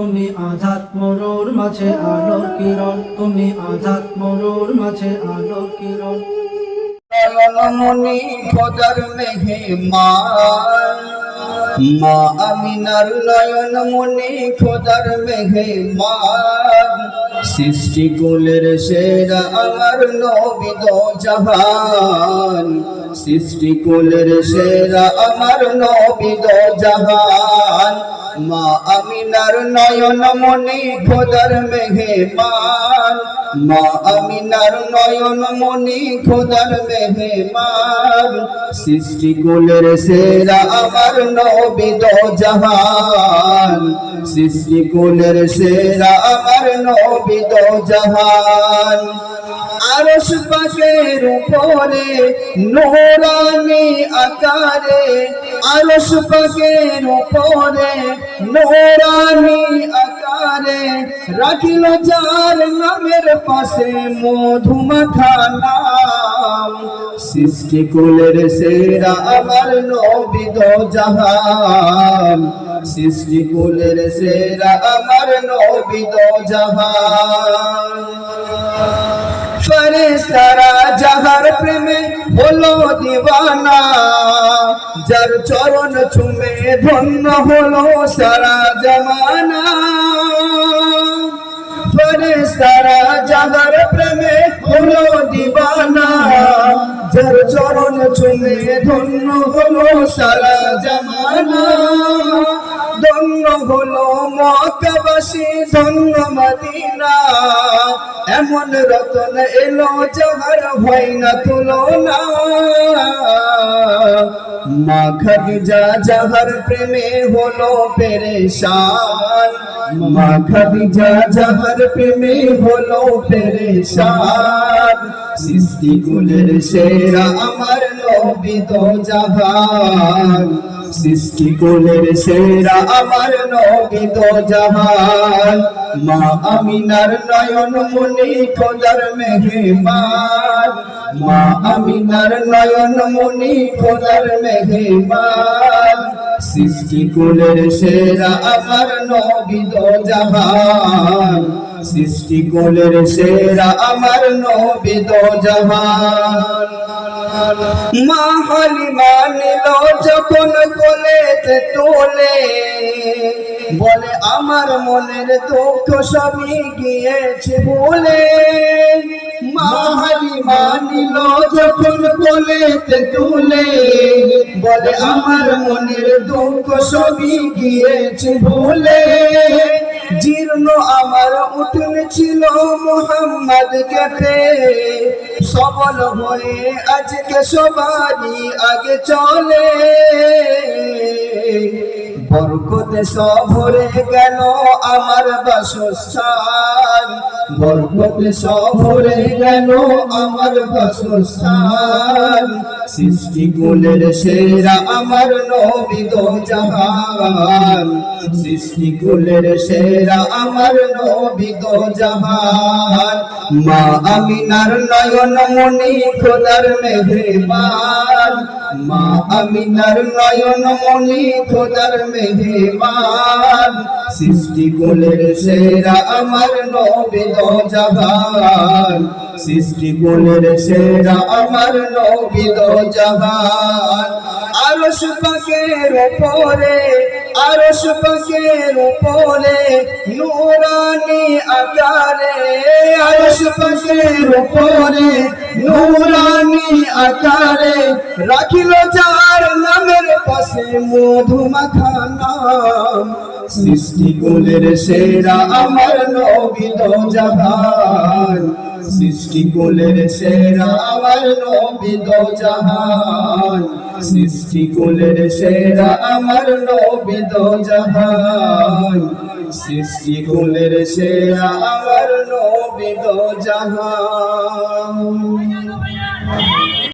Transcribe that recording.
তুমি আঘাত মরুর মাঝে আলো কিরণ, তুমি আঘাত মরুর মাঝে আলো কিরণ। মনি খোদার মেহমান মা আমিনার নয়নমণি খোদার মেঘে সৃষ্টি কুলের সেরা আমার নবিদ জাহান। সৃষ্টি কুলের সেরা আমার নবিদ জাহান। মা আমিনার নয়ন মনি খোদার মেহমান। মা আমিনার নয়ন মনি খোদার মেহমান সৃষ্টি কুলের সেরা আমার নবিদ জাহান সৃষ্টি কুলের সেরা আমার নবিদ জাহান আরশ উপরে নোরানি আকারে আরশ পাকের উপরে নোরানি আকারে রাখিল যার নামের পাশে মধুমাখা নাম। সৃষ্টি কুলের সেরা আমার নবিদ জাহান। সৃষ্টি কুলের সেরা আমার নবিদ জাহান। ফেরেশতারা যাহার প্রেমে হলো দিওয়ানা যার চরণ চুমে ধন্য হলো সারা জামানা। ফেরেশতারা যাহার প্রেমে হলো দিওয়ানা যার চরণ চুমে ধন্য হলো সারা জামানা। ধন্য হলো মক্কাবাসী, ধন্য মদিনা। এমন রতন এলো যাহার হয় না তুলনা। মা খাদিজা যাহার প্রেমে হলো পেরেশান। মা খাদিজা যাহার প্রেমে হলো পেরেশান। সৃষ্টি কুলের সেরা আমার নবিদ জাহান সৃষ্টি কুলের সেরা আমার নবিদ জাহান মা আমিনার নয়ন মনি খোদার মেহমান। মা আমিনার নয়ন মনি খোদার মেহমান। সৃষ্টি কুলের সেরা আমার নবিদ জাহান সৃষ্টি কুলের সেরা আমার নবিদ জাহান মা হালিমা নিল যখন কোলেতে তোলে, বলে, আমার মনের দুঃখ সবই গিয়েছে বলে। মা হালিমা নিল যখন কোলেতে তুলে, বলে, আমার মনের দুঃখ সবই গিয়েছে বলে। জীর্ণ আমার উঠন ছিল মোহাম্মদ কেটে সবল হয়ে আজকে সবারই আগে চলে। বরকতে সভরে গেল আমার বাসস্থান। বরকতে সভরে গেল আমার বাসস্থান। সৃষ্টি কুলের সেরা আমার নবিদ জাহান। সৃষ্টি কুলের সেরা আমার নবিদ জাহান। মা আমি আমিনার নয়ন মনি খোদার মেহমান মা আমি আমিনার নয়ন মনি খোদার মেহমান সৃষ্টি কুলের সেরা আমার নবিদ জাহান। সৃষ্টি কুলের সেরা আমার নবিদ জাহান। আরশ পাকের উপরে, আরশ পাকের উপরে, নূরানি আকারে। আরশ পাকের উপরে, নূরানি আকারে। রাখিল যার নামের পাশে মধুমাখা নাম সৃষ্টি কুলের সেরা আমার নবিদ জাহান। সৃষ্টি কুলের সেরা আমার নবিদ জাহান সৃষ্টি কুলের সেরা আমার নবিদ জাহান সৃষ্টি কুলের সেরা আমার নবিদ জাহান